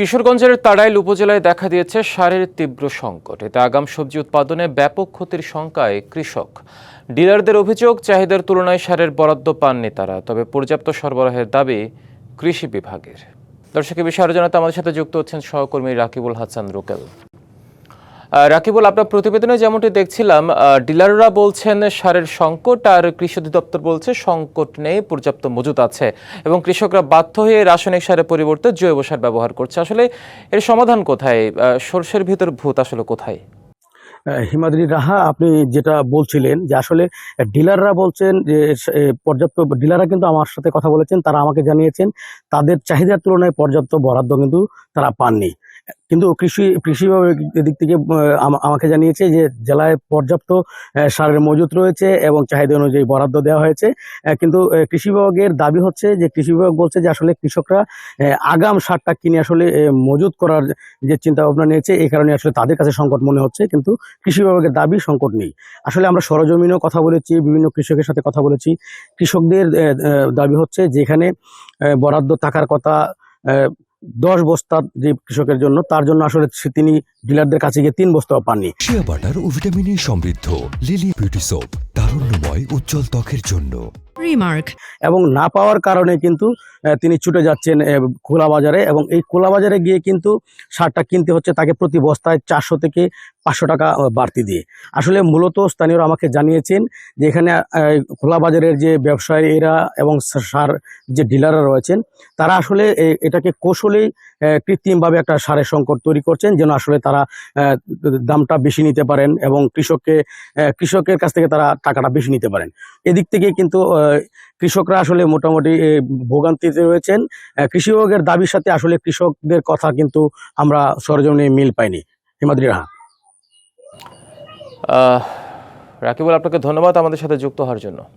কিশোরগঞ্জের তাড়াইল উপজেলায় দেখা দিয়েছে সারের তীব্র সংকট। এতে আগাম সবজি উৎপাদনে ব্যাপক ক্ষতির শঙ্কায় কৃষক। ডিলারদের অভিযোগ, চাহিদার তুলনায় সারের বরাদ্দ পাননি তারা, তবে পর্যাপ্ত সরবরাহের দাবি কৃষি বিভাগের। দর্শক এ বিষয়ে আরও জানাতে আমাদের সাথে যুক্ত হচ্ছেন সহকর্মী রাকিবুল হাসান রুকেল। রাকিবুল, আপনার প্রতিবেদনে যেমনটি দেখছিলাম ডিলাররা বলছেন সারের সংকট আর কৃষি অধিদপ্তর বলছে সংকট নেই, পর্যাপ্ত মজুত আছে এবং কৃষকরা বাধ্য হয়ে রাসায়নিক সারের পরিবর্তে জৈব সার ব্যবহার করছে। আসলে এর সমাধান কোথায়? সর্ষের ভিতর ভূত আসলে কোথায়? হিমাদ্রি রাহা, আপনি যেটা বলছিলেন যে আসলে ডিলাররা বলছেন যে পর্যাপ্ত, ডিলাররা কিন্তু আমার সাথে কথা বলেছেন, তারা আমাকে জানিয়েছেন, তাদের চাহিদার তুলনায় পর্যাপ্ত বরাদ্দ কিন্তু তারা পাননি। কিন্তু কৃষি কৃষি দিক থেকে আমাকে জানিয়েছে যে জেলায় পর্যাপ্ত সারের মজুত রয়েছে এবং চাহিদা অনুযায়ী বরাদ্দ দেওয়া হয়েছে। কিন্তু কৃষি বিভাগের দাবি হচ্ছে যে, কৃষি বিভাগ বলছে যে আসলে কৃষকরা আগাম সারটা কিনে আসলে মজুত করার যে চিন্তা ভাবনা নিয়েছে, এই কারণে আসলে তাদের কাছে সংকট মনে হচ্ছে, কিন্তু কৃষি বিভাগের দাবি সংকট নেই। আসলে আমরা সরজমিনেও কথা বলেছি, বিভিন্ন কৃষকের সাথে কথা বলেছি। কৃষকদের দাবি হচ্ছে যেখানে বরাদ্দ থাকার কথা দশ বস্তা যে কৃষকের জন্য তার জন্য আসলে সে- তিনি ডিলারদের কাছে গিয়ে তিন বস্তাও পাননি। শিয়া বাটার ও ভিটামিন সমৃদ্ধ লিলি বিউটি সোপ তারুণ্যময় উজ্জ্বল ত্বকের জন্য। রিমার্ক এবং না পাওয়ার কারণে কিন্তু তিনি ছুটে যাচ্ছেন খোলা বাজারে এবং এই খোলা বাজারে গিয়ে কিন্তু সারটা কিনতে হচ্ছে তাকে প্রতি বস্তায় চারশো থেকে পাঁচশো টাকা বাড়তি দিয়ে। আসলে মূলত স্থানীয়রা আমাকে জানিয়েছেন যে এখানে খোলা বাজারের যে ব্যবসায়ীরা এবং সার যে ডিলাররা রয়েছেন তারা আসলে এটাকে কৌশলেই কৃত্রিমভাবে একটা সারের সংকট তৈরি করছেন যেন আসলে তারা দামটা বেশি নিতে পারেন এবং কৃষককে কৃষকের কাছ থেকে তারা টাকাটা বেশি নিতে পারেন। এদিক থেকে কিন্তু কৃষকরা আসলে মোটামুটি এ, ভোগান্তিতে রয়েছেন আহ, কৃষি বিভাগের দাবির সাথে আসলে কৃষকদের কথা কিন্তু আমরা সরজমিনে মিল পাইনি। হিমাদ্রি রাহা। রাকিবুল আপনাকে ধন্যবাদ আমাদের সাথে যুক্ত হওয়ার জন্য।